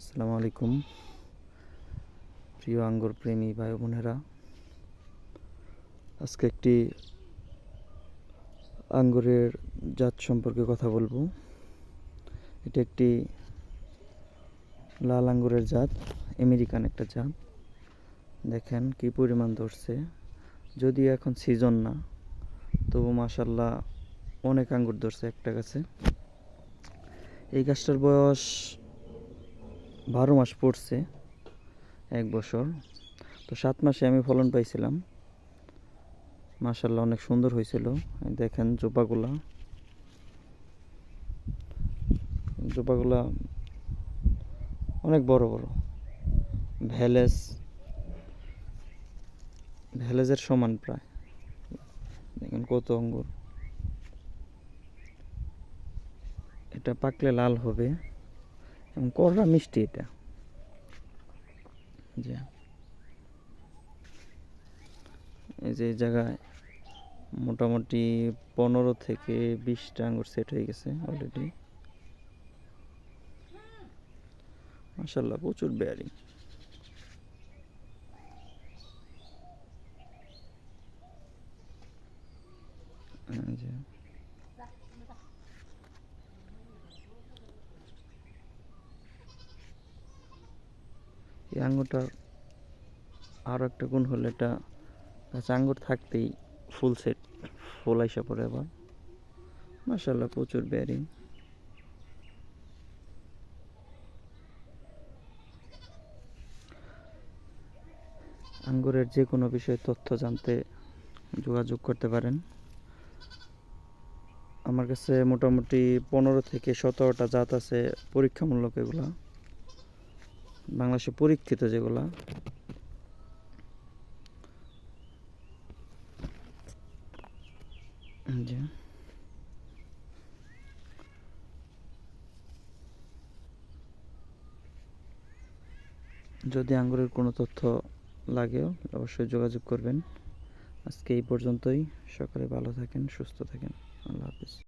আসসালামু আলাইকুম। প্রিয় আঙ্গুর প্রেমী ভাই বোনেরা আজকে একটি আঙ্গুরের জাত সম্পর্কে কথা বলব। এটি একটি লাল আঙ্গুরের জাত, আমেরিকান একটা জাত। দেখেন কি পরিমাণ ধরছে। যদি এখন সিজন না, তবু মাসাল্লাহ অনেক আঙ্গুর ধরছে একটা গাছে। এই গাছটার বয়স বারো মাস পড়ছে, এক বছর। তো সাত মাসে আমি ফলন পাইছিলাম। মাশাল্লাহ অনেক সুন্দর হয়েছিল দেখেন জোপাগুলা। জোপাগুলা অনেক বড় বড়। ভ্যালেজ ভ্যালেজের সমান প্রায়। দেখেন কত অঙ্গুর। এটা পাকলে লাল হবে। এবং কররা মিষ্টি এটা। যে এই যে জায়গায় মোটামুটি পনেরো থেকে বিশটা আঙ্গুর সেট হয়ে গেছে অলরেডি মাসাল্লাহ প্রচুর বেয়ারিং এই এই আঙ্গুরটার আরও একটা গুণ হলো এটা গাছে আঙ্গুর থাকতেই ফুল সেট ফুল আইসা পড়ে আবার। মাসাল্লাহ প্রচুর বেয়ারিং আঙ্গুরের যে কোনো বিষয়ে তথ্য জানতে যোগাযোগ করতে পারেন। আমার কাছে মোটামুটি পনেরো থেকে সতেরোটা জাত আছে, পরীক্ষামূলক এগুলা। বাংলাদেশে পরীক্ষিত যেগুলা। যদি আঙ্গুরের কোনো তথ্য লাগেও অবশ্যই যোগাযোগ করবেন। আজকে এই পর্যন্তই। সকালে ভালো থাকেন, সুস্থ থাকেন। আল্লাহ হাফিজ।